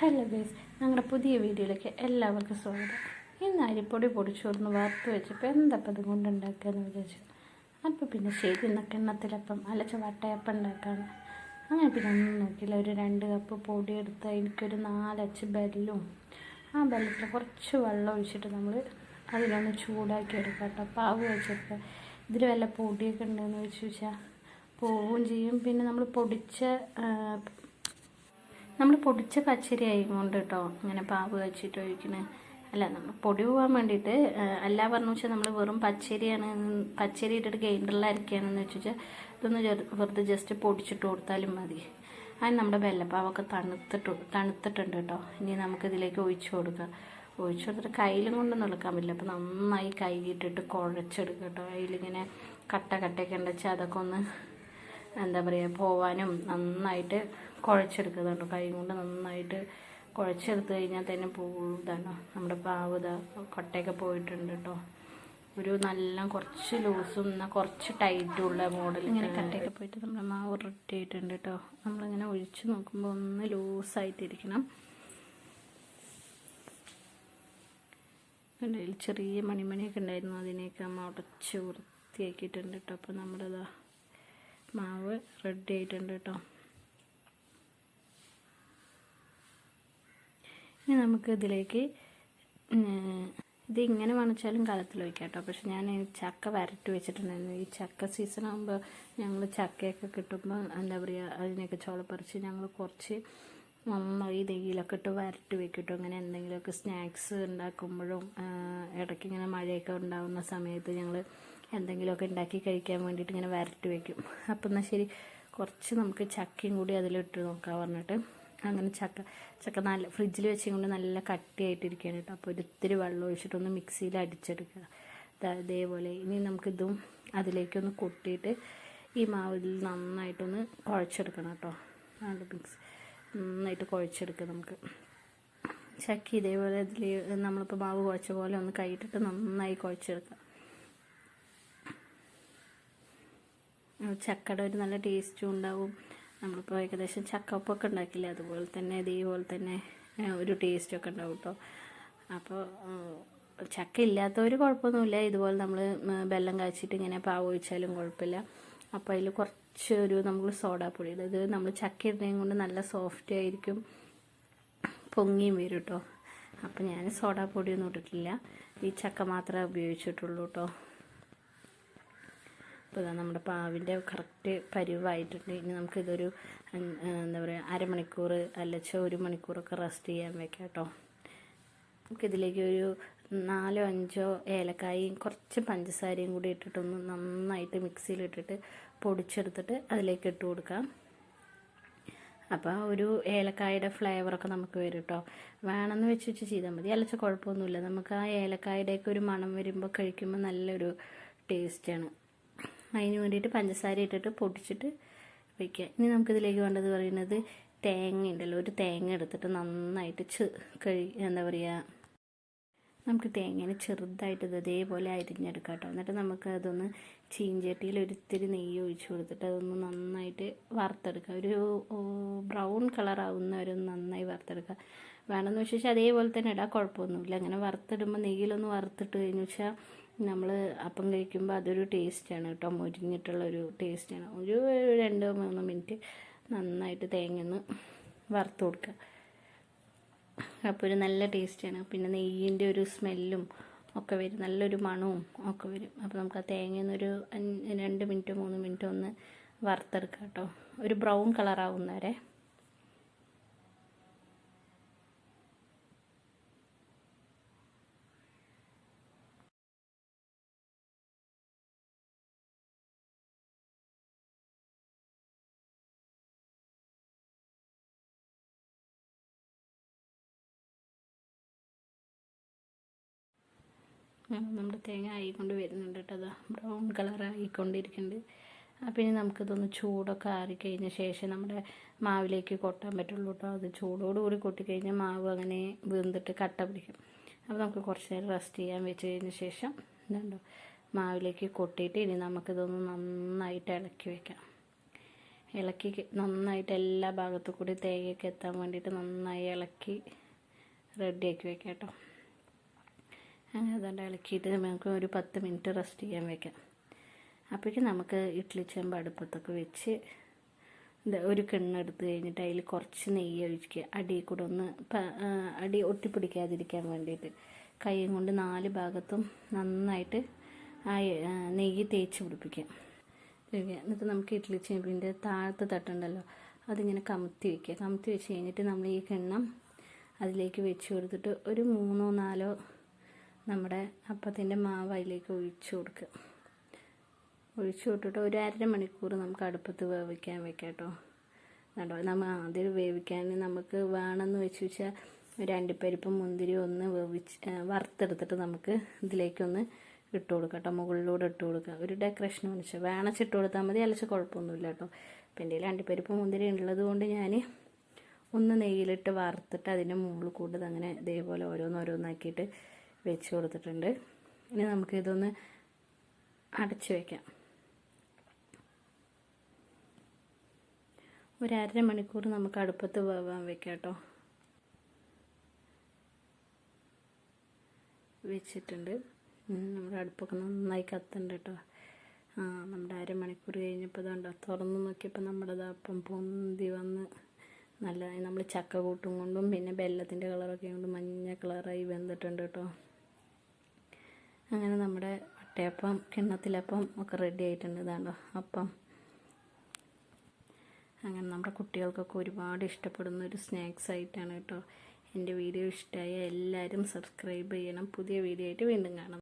Hello guys ഞങ്ങളുടെ പുതിയ വീഡിയോയിലേക്ക് എല്ലാവർക്കും സ്വാഗതം. ഇന്ന് അരിപ്പൊടി പൊടിച്ചോർന്ന് വറുത്ത് വെച്ചപ്പോൾ എന്തപ്പം ഇത് കൊണ്ട് ഉണ്ടാക്കുകയെന്ന് വിചാരിച്ചു. അപ്പോൾ പിന്നെ ശരി എന്നൊക്കെ എണ്ണത്തിലപ്പം അലച്ച വട്ടയപ്പം ഉണ്ടാക്കാണ് അങ്ങനെ പിന്നെ ഒന്നും നോക്കിയില്ല. ഒരു രണ്ട് കപ്പ് പൊടി എടുത്ത് എനിക്കൊരു നാലച്ച് ബെല്ലും. ആ ബെല്ലത്തിൽ കുറച്ച് വെള്ളം ഒഴിച്ചിട്ട് നമ്മൾ അതിലൊന്ന് ചൂടാക്കി എടുക്കാം കേട്ടോ. പാവ് വെച്ചിട്ട് ഇതിൽ വല്ല പൊടിയൊക്കെ ഉണ്ടെന്ന് വെച്ച് വെച്ചാൽ പോവുകയും ചെയ്യും. പിന്നെ നമ്മൾ പൊടിച്ച നമ്മൾ പൊടിച്ച പച്ചരി ആയിക്കൊണ്ട് കേട്ടോ ഇങ്ങനെ പാവ് വെച്ചിട്ട് ഒഴിക്കണേ. അല്ല നമ്മൾ പൊടി പോകാൻ വേണ്ടിയിട്ട് അല്ല പറഞ്ഞു വെച്ചാൽ നമ്മൾ വെറും പച്ചരിയാണ് പച്ചരി ഇട്ടിട്ട് ഗ്രൈൻഡറിൽ അരക്കുകയാണെന്ന് വെച്ച് വെച്ചാൽ ഇതൊന്ന് വെറുതെ ജസ്റ്റ് പൊടിച്ചിട്ട് കൊടുത്താലും മതി. അതിന് നമ്മുടെ വെല്ലപ്പാവൊക്കെ തണുത്തിട്ട് തണുത്തിട്ടുണ്ട് കേട്ടോ ഇനി നമുക്കിതിലേക്ക് ഒഴിച്ചു കൊടുക്കാം. ഒഴിച്ചു കൊടുത്തിട്ട് കയ്യിലും കൊണ്ടൊന്നും എടുക്കാൻ പറ്റില്ല. അപ്പോൾ നന്നായി കൈയിട്ടിട്ട് കുഴച്ചെടുക്കുക കേട്ടോ അതിലിങ്ങനെ കട്ട കട്ടയൊക്കെ ഉണ്ടെച്ചാൽ അതൊക്കെ ഒന്ന് എന്താ പറയുക പോവാനും നന്നായിട്ട് കുഴച്ചെടുക്കുന്നുണ്ട് കൈ കൊണ്ട് നന്നായിട്ട് കുഴച്ചെടുത്ത് കഴിഞ്ഞാൽ തന്നെ പോകുന്നതാണ് നമ്മുടെ പാവ് ഇതാ കൊട്ടയൊക്കെ പോയിട്ടുണ്ട് കേട്ടോ ഒരു നല്ല കുറച്ച് ലൂസും എന്നാൽ കുറച്ച് ടൈറ്റും ഉള്ള മോഡൽ. ഇങ്ങനെ കട്ടയൊക്കെ പോയിട്ട് നമ്മുടെ മാവ് റെഡി ആയിട്ടുണ്ട് കേട്ടോ നമ്മളിങ്ങനെ ഒഴിച്ച് നോക്കുമ്പോൾ ഒന്ന് ലൂസായിട്ടിരിക്കണം. ചെറിയ മണിമണിയൊക്കെ ഉണ്ടായിരുന്നു. അതിനെയൊക്കെ നമ്മൾ ഉടച്ച് വൃത്തിയാക്കിയിട്ടുണ്ട് കേട്ടോ അപ്പോൾ നമ്മുടേതാ മാവ് റെഡി ആയിട്ടുണ്ട് കേട്ടോ ഇനി നമുക്ക് ഇതിലേക്ക് ഇത് ഇങ്ങനെ വേണിച്ചാലും കാലത്തിൽ വയ്ക്കാം കേട്ടോ പക്ഷെ ഞാൻ ചക്ക വരട്ടി വെച്ചിട്ടുണ്ടായിരുന്നു. ഈ ചക്ക സീസൺ ആകുമ്പോൾ ഞങ്ങൾ ചക്കയൊക്കെ കിട്ടുമ്പോൾ എന്താ പറയുക അതിനൊക്കെ ചോളപ്പറിച്ച് ഞങ്ങൾ കുറച്ച് നന്നായി നെയ്യിലൊക്കെ ഇട്ട് വരട്ടി വെക്കും കേട്ടോ അങ്ങനെ എന്തെങ്കിലുമൊക്കെ സ്നാക്സ് ഉണ്ടാക്കുമ്പോഴും ഇടയ്ക്ക് ഇങ്ങനെ മഴയൊക്കെ ഉണ്ടാകുന്ന സമയത്ത് ഞങ്ങൾ എന്തെങ്കിലുമൊക്കെ ഉണ്ടാക്കി കഴിക്കാൻ വേണ്ടിയിട്ട് ഇങ്ങനെ വരട്ടി വയ്ക്കും അപ്പം എന്നാൽ ശരി കുറച്ച് നമുക്ക് ചക്കയും കൂടി അതിലിട്ട് നോക്കാൻ പറഞ്ഞിട്ട്. അങ്ങനെ ചക്ക ചക്ക നല്ല ഫ്രിഡ്ജിൽ വെച്ചും കൊണ്ട് നല്ല കട്ടിയായിട്ടിരിക്കുകയാണ് കേട്ടോ. അപ്പോൾ ഒരിത്തിരി വെള്ളം ഒഴിച്ചിട്ടൊന്ന് മിക്സിയിൽ അടിച്ചെടുക്കുക. ഇതേപോലെ ഇനി നമുക്കിതും അതിലേക്കൊന്ന് കൊട്ടിയിട്ട് ഈ മാവിൽ നന്നായിട്ടൊന്ന് കുഴച്ചെടുക്കണം കേട്ടോ. നല്ല മിക്സ് നന്നായിട്ട് കുഴച്ചെടുക്കുക നമുക്ക്. ചക്കി ഇതേപോലെ ഇതിൽ നമ്മളിപ്പോൾ മാവ് കുഴച്ച പോലെ ഒന്ന് കൈയിട്ടിട്ട് നന്നായി കുഴച്ചെടുക്കുക. ചക്കയുടെ ഒരു നല്ല ടേസ്റ്റും ഉണ്ടാവും. നമ്മളിപ്പോൾ ഏകദേശം ചക്കപ്പൊക്കെ ഉണ്ടാക്കില്ലേ? അതുപോലെ തന്നെ ഇതേപോലെ തന്നെ ഒരു ടേസ്റ്റൊക്കെ ഉണ്ടാവും കേട്ടോ അപ്പോൾ ചക്ക ഇല്ലാത്തവർ കുഴപ്പമൊന്നുമില്ല. ഇതുപോലെ നമ്മൾ വെള്ളം കാച്ചിട്ട് ഇങ്ങനെ പാവ് ഒഴിച്ചാലും കുഴപ്പമില്ല. അപ്പോൾ അതിൽ കുറച്ച് ഒരു നമ്മൾ സോഡാപ്പൊടി ഇത് നമ്മൾ ചക്ക ഇടുന്നതും കൊണ്ട് നല്ല സോഫ്റ്റ് ആയിരിക്കും. പൊങ്ങിയും വരും കേട്ടോ അപ്പോൾ ഞാൻ സോഡാപ്പൊടിയൊന്നും ഇട്ടിട്ടില്ല. ഈ ചക്ക മാത്രമേ ഉപയോഗിച്ചിട്ടുള്ളൂ കേട്ടോ അപ്പോൾ ഇതാ നമ്മുടെ പാവിന്റെ കറക്റ്റ് പരിവായിട്ടുണ്ട്. ഇനി നമുക്കിതൊരു എന്താ പറയുക അരമണിക്കൂർ അല്ലച്ച ഒരു മണിക്കൂറൊക്കെ റെസ്റ്റ് ചെയ്യാൻ വെക്കാം കേട്ടോ. നമുക്കിതിലേക്ക് ഒരു നാലോ അഞ്ചോ ഏലക്കായും കുറച്ച് പഞ്ചസാരയും കൂടി ഇട്ടിട്ടൊന്ന് നന്നായിട്ട് മിക്സിയിലിട്ടിട്ട് പൊടിച്ചെടുത്തിട്ട് അതിലേക്ക് ഇട്ട് കൊടുക്കാം. അപ്പോൾ ഒരു ഏലക്കായുടെ ഫ്ലേവറൊക്കെ നമുക്ക് വരും കേട്ടോ. വേണമെന്ന് വെച്ച് വെച്ച് ചെയ്താൽ മതി. അല്ലച്ച കുഴപ്പമൊന്നുമില്ല. നമുക്ക് ആ ഏലക്കായുടെയൊക്കെ ഒരു മണം വരുമ്പോൾ കഴിക്കുമ്പോൾ നല്ലൊരു ടേസ്റ്റാണ് അതിന് വേണ്ടിയിട്ട് പഞ്ചസാര ഇട്ടിട്ട് പൊടിച്ചിട്ട് വയ്ക്കുക ഇനി നമുക്കിതിലേക്ക് വേണ്ടത് പറയുന്നത് തേങ്ങ ഉണ്ടല്ലോ ഒരു തേങ്ങ എടുത്തിട്ട് നന്നായിട്ട് ചെ കഴി എന്താ പറയുക നമുക്ക് തേങ്ങേനെ ചെറുതായിട്ട് ഇത് ഇതേപോലെ അരിഞ്ഞെടുക്കാം കേട്ടോ. എന്നിട്ട് നമുക്ക് അതൊന്ന് ചീഞ്ചട്ടിയിൽ ഒരിത്തിരി നെയ്യ് ഒഴിച്ചു കൊടുത്തിട്ട് അതൊന്ന് നന്നായിട്ട് വറുത്തെടുക്കുക ഒരു ബ്രൗൺ കളർ ഒരു ഒന്ന് നന്നായി വറുത്തെടുക്കുക വേണമെന്ന് വെച്ചാൽ അതേപോലെ തന്നെ ഇടാം കുഴപ്പമൊന്നുമില്ല. അങ്ങനെ വറുത്തിടുമ്പോൾ നെയ്യിലൊന്ന് വറുത്തിട്ട് കഴിഞ്ഞു വെച്ചാൽ നമ്മൾ അപ്പം കഴിക്കുമ്പോൾ അതൊരു ടേസ്റ്റാണ് കേട്ടോ. മുരിഞ്ഞിട്ടുള്ളൊരു ടേസ്റ്റാണ് ഒരു രണ്ടോ മൂന്നോ മിനിറ്റ് നന്നായിട്ട് തേങ്ങന്ന് വറുത്ത് കൊടുക്കുക അപ്പോൾ ഒരു നല്ല ടേസ്റ്റാണ് പിന്നെ നെയ്യിന്റെ ഒരു സ്മെല്ലും ഒക്കെ വരും. നല്ലൊരു മണവും ഒക്കെ വരും. അപ്പോൾ നമുക്ക് ആ അഞ്ച് രണ്ട് മിനിറ്റോ മൂന്ന് മിനിറ്റോ ഒന്ന് വറുത്തെടുക്കാം കേട്ടോ. ഒരു ബ്രൗൺ കളറാവുന്നവരെ നമ്മുടെ തേങ്ങ ആയിക്കൊണ്ട് വരുന്നുണ്ട് കേട്ടോ. അതാ ബ്രൗൺ കളർ ആയിക്കൊണ്ടിരിക്കുന്നുണ്ട്. അപ്പം നമുക്കിതൊന്ന് ചൂടൊക്കെ ആറിക്കഴിഞ്ഞ ശേഷം നമ്മുടെ മാവിലേക്ക് കൊട്ടാൻ പറ്റുള്ളൂ കേട്ടോ. അത് ചൂടോടുകൂടി കൊട്ടിക്കഴിഞ്ഞാൽ മാവ് അങ്ങനെ വീന്തിട്ട് കട്ട പിടിക്കും. അപ്പോൾ നമുക്ക് കുറച്ച് നേരം റെസ്റ്റ് ചെയ്യാൻ വെച്ച് കഴിഞ്ഞ ശേഷം ഇതുണ്ടോ മാവിലേക്ക് കൊട്ടിയിട്ട് ഇനി നമുക്കിതൊന്ന് നന്നായിട്ട് ഇളക്കി വെക്കാം. ഇളക്കി നന്നായിട്ട് എല്ലാ ഭാഗത്തു കൂടി തേങ്ങയൊക്കെ എത്താൻ വേണ്ടിയിട്ട് നന്നായി ഇളക്കി റെഡിയാക്കി വെക്കാം കേട്ടോ. അതുകൊണ്ട് ഇളക്കിയിട്ട് നമുക്ക് ഒരു പത്ത് മിനിറ്റ് റെസ്റ്റ് ചെയ്യാൻ വെക്കാം. അപ്പോഴേക്കും നമുക്ക് ഇഡ്ഡലി ചെമ്പ് അടുപ്പത്തൊക്കെ വെച്ച് ഒരു കിണ്ണെടുത്ത് കഴിഞ്ഞിട്ട് അതിൽ കുറച്ച് നെയ്യ് ഒഴിക്കുക. അടിയിൽ കൂടെ ഒന്ന് അടി ഒട്ടിപ്പിടിക്കാതിരിക്കാൻ വേണ്ടിയിട്ട്. കൈയും കൊണ്ട് നാല് ഭാഗത്തും നന്നായിട്ട് ആ നെയ്യ് തേച്ച് പിടിപ്പിക്കാം. എന്നിട്ട് നമുക്ക് ഇഡ്ഡലി ചെമ്പിന്റെ താഴത്തെ തട്ടുണ്ടല്ലോ അതിങ്ങനെ കമത്തി വയ്ക്കുക കമത്തി വെച്ച് കഴിഞ്ഞിട്ട് നമ്മൾ ഈ കിണ്ണം അതിലേക്ക് വെച്ച് കൊടുത്തിട്ട് ഒരു മൂന്നോ നാലോ നമ്മുടെ അപ്പത്തിന്റെ മാവ് അതിലേക്ക് ഒഴിച്ചു കൊടുക്കുക ഒഴിച്ചു വിട്ടിട്ട് ഒരു അര മണിക്കൂർ നമുക്ക് അടുപ്പത്ത് വേവിക്കാൻ വെക്കാം കേട്ടോ. കണ്ടോ? നമ്മൾ ആദ്യം വേവിക്കാൻ നമുക്ക് വേണമെന്ന് വെച്ച് വെച്ചാൽ ഒരു അണ്ടിപ്പരിപ്പും മുന്തിരി ഒന്ന് വേവിച്ച് വറുത്തെടുത്തിട്ട് നമുക്ക് ഇതിലേക്കൊന്ന് ഇട്ട് കൊടുക്കാം കേട്ടോ. മുകളിലൂടെ ഇട്ട് കൊടുക്കുക ഒരു ഡെക്കറേഷൻ വെച്ചാൽ വേണച്ച് ഇട്ട് കൊടുത്താൽ മതി. അലച്ച് കുഴപ്പമൊന്നുമില്ല കേട്ടോ. അപ്പം എന്റെ അണ്ടിപ്പരിപ്പും മുന്തിരി ഉള്ളത് കൊണ്ട് ഞാൻ ഒന്ന് നെയ്യിലിട്ട് വറുത്തിട്ട് അതിന്റെ മുകളിൽ കൂടുതൽ അങ്ങനെ ഇതേപോലെ ഓരോന്നോരോന്നാക്കിയിട്ട് വെച്ച് കൊടുത്തിട്ടുണ്ട്. ഇനി നമുക്ക് ഇതൊന്ന് അടച്ച് വയ്ക്കാം ഒരു അര മണിക്കൂർ നമുക്ക് അടുപ്പത്ത് വേവാൻ വെക്കാം കേട്ടോ. വെച്ചിട്ടുണ്ട്. നമ്മുടെ അടുപ്പൊക്കെ നന്നായി കത്തുണ്ട് കേട്ടോ. ആ നമ്മുടെ അരമണിക്കൂർ കഴിഞ്ഞപ്പോൾ ഇതുണ്ടോ തുറന്ന് നോക്കിയപ്പോൾ നമ്മുടെ അപ്പം പൊന്തി വന്ന് നല്ലതായി നമ്മൾ ചക്ക കൂട്ടും കൊണ്ടും പിന്നെ ബെല്ലത്തിന്റെ കളറൊക്കെ കൊണ്ടും മഞ്ഞ കളറായി വെന്തിട്ടുണ്ട് കേട്ടോ. അങ്ങനെ നമ്മുടെ വട്ടയപ്പം കിണ്ണത്തിലപ്പം ഒക്കെ റെഡി ആയിട്ടുണ്ട്. ഇതാണ്ടോ അപ്പം. അങ്ങനെ നമ്മുടെ കുട്ടികൾക്കൊക്കെ ഒരുപാട് ഇഷ്ടപ്പെടുന്ന ഒരു സ്നാക്സ് ആയിട്ടാണ് കേട്ടോ എന്റെ വീഡിയോ ഇഷ്ടമായ എല്ലാവരും സബ്സ്ക്രൈബ് ചെയ്യണം. പുതിയ വീഡിയോ ആയിട്ട് വീണ്ടും കാണാം.